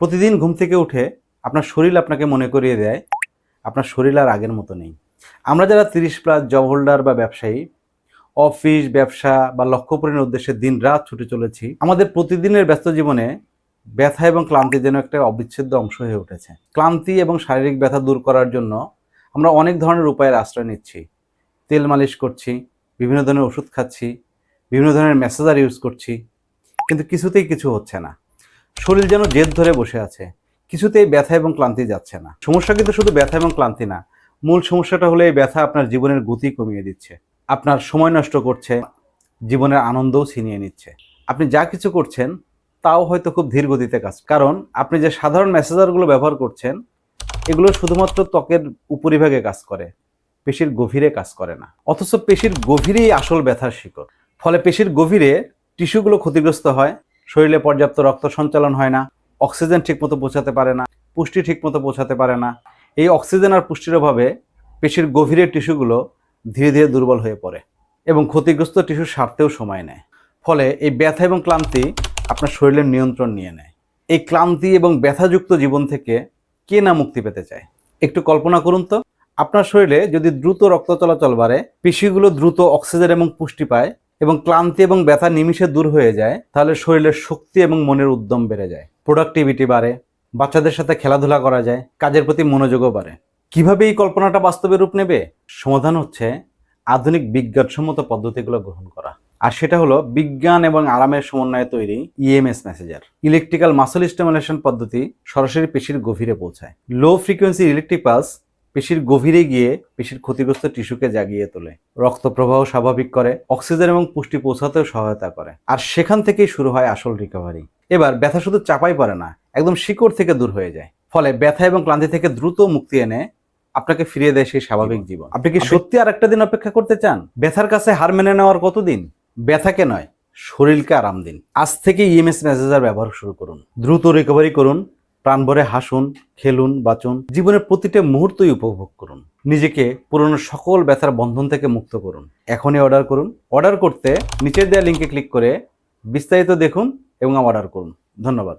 প্রতিদিন ঘুম থেকে উঠে আপনার শরীর আপনাকে মনে করিয়ে দেয়, আপনার শরীর আর আগের মতো নেই। আমরা যারা তিরিশ প্লাস জব হোল্ডার বা ব্যবসায়ী অফিস ব্যবসা বা লক্ষ্য পূরণের উদ্দেশ্যে দিন রাত ছুটে চলেছি, আমাদের প্রতিদিনের ব্যস্ত জীবনে ব্যথা এবং ক্লান্তি যেন একটা অবিচ্ছেদ্য অংশ হয়ে উঠেছে। ক্লান্তি এবং শারীরিক ব্যথা দূর করার জন্য আমরা অনেক ধরনের উপায়ের আশ্রয় নিচ্ছি। তেল মালিশ করছি, বিভিন্ন ধরনের ওষুধ খাচ্ছি, বিভিন্ন ধরনের ম্যাসেজার ইউজ করছি, কিন্তু কিছুতেই কিছু হচ্ছে না। শরীর যেন জেদ ধরে বসে আছে। কিছুতেই ব্যথা এবং ক্লান্তি যাচ্ছে না। সমস্যা কিন্তু শুধু ব্যথা এবং ক্লান্তি না। মূল সমস্যাটা হলো এই ব্যথা আপনার জীবনের গতি কমিয়ে দিচ্ছে। আপনার সময় নষ্ট করছে, জীবনের আনন্দও ছিনিয়ে নিচ্ছে। আপনি যা কিছু করছেন, তাও হয়তো খুব ধীর গতিতে কাজ। কারণ আপনি যে সাধারণ মেসেজারগুলো ব্যবহার করছেন, এগুলো শুধুমাত্র ত্বকের উপরিভাগে কাজ করে, পেশির গভীরে কাজ করে না। অথচ পেশির গভীরেই আসল ব্যথার শিকড়। ফলে পেশির গভীরে টিস্যুগুলো ক্ষতিগ্রস্ত হয় শরীরে পর্যাপ্ত রক্ত সঞ্চালন হয় না, অক্সিজেন ঠিকমতো পৌঁছাতে পারে না, পুষ্টি ঠিকমতো পৌঁছাতে পারে না। এই অক্সিজেন আর পুষ্টির অভাবে পেশির গভীরের টিস্যুগুলো ধীরে ধীরে দুর্বল হয়ে পড়ে এবং ক্ষতিগ্রস্ত টিস্যু সারতেও সময় নেয়। ফলে এই ব্যথা এবং ক্লান্তি আপনার শরীরের নিয়ন্ত্রণ নিয়ে নেয়। এই ক্লান্তি এবং ব্যথাযুক্ত জীবন থেকে কে না মুক্তি পেতে চায়? একটু কল্পনা করুন তো। আপনার শরীরে যদি দ্রুত রক্ত চলাচল বাড়ে, পেশিগুলো দ্রুত অক্সিজেন এবং পুষ্টি পায় এবং ক্লান্তি এবং ব্যথা নিমিষে দূর হয়ে যায়, তাহলে শরীরের শক্তি এবং মনের উদ্যম বেড়ে যায়। প্রোডাক্টিভিটি বাড়ে, বাচ্চাদের সাথে খেলাধুলা করা যায়, কাজের প্রতি মনোযোগও বাড়ে। কীভাবে এই কল্পনাটা বাস্তবে রূপ নেবে? সমাধান হচ্ছে আধুনিক বিজ্ঞানসম্মত পদ্ধতিগুলো গ্রহণ করা। আর সেটা হলো বিজ্ঞান এবং আরামের সমন্বয়ে তৈরি EMS massager electrical muscle stimulation পদ্ধতি সরাসরি পেশির গভীরে পৌঁছায়। লো ফ্রিকোয়েন্সি ইলেকট্রিক পালস পেশির গভীরে গিয়ে পেশির ক্ষতিগ্রস্ত টিস্যুকে জাগিয়ে তোলে। রক্ত প্রবাহ স্বাভাবিক করে অক্সিজেন এবং পুষ্টি পৌঁছাতেও সহায়তা করে। আর সেখান থেকেই শুরু হয় আসল রিকভারি এবার ব্যথা শুধু চাপাই পড়ে না একদম শিকড় থেকে দূর হয়ে যায়। ফলে ব্যথা এবং ক্লান্তি থেকে দ্রুত মুক্তি এনে আপনাকে ফিরিয়ে দেয় সেই স্বাভাবিক জীবন। আপনি কি সত্যি আর একটা দিন অপেক্ষা করতে চান? ব্যথার কাছে হার মেনে নেওয়ার কতদিন? ব্যথাকে নয় শরীরকে আরাম দিন। আজ থেকে ইএমএস মেসেজার ব্যবহার শুরু করুন। দ্রুত রিকভারি করুন প্রাণ ভরে হাসুন, খেলুন, বাঁচুন। জীবনের প্রতিটা মুহূর্তই উপভোগ করুন। নিজেকে পুরনো সকল ব্যথার বন্ধন থেকে মুক্ত করুন। এখনই অর্ডার করুন। অর্ডার করতে নিচের দেওয়া লিঙ্কে ক্লিক করে বিস্তারিত দেখুন এবং অর্ডার করুন। ধন্যবাদ।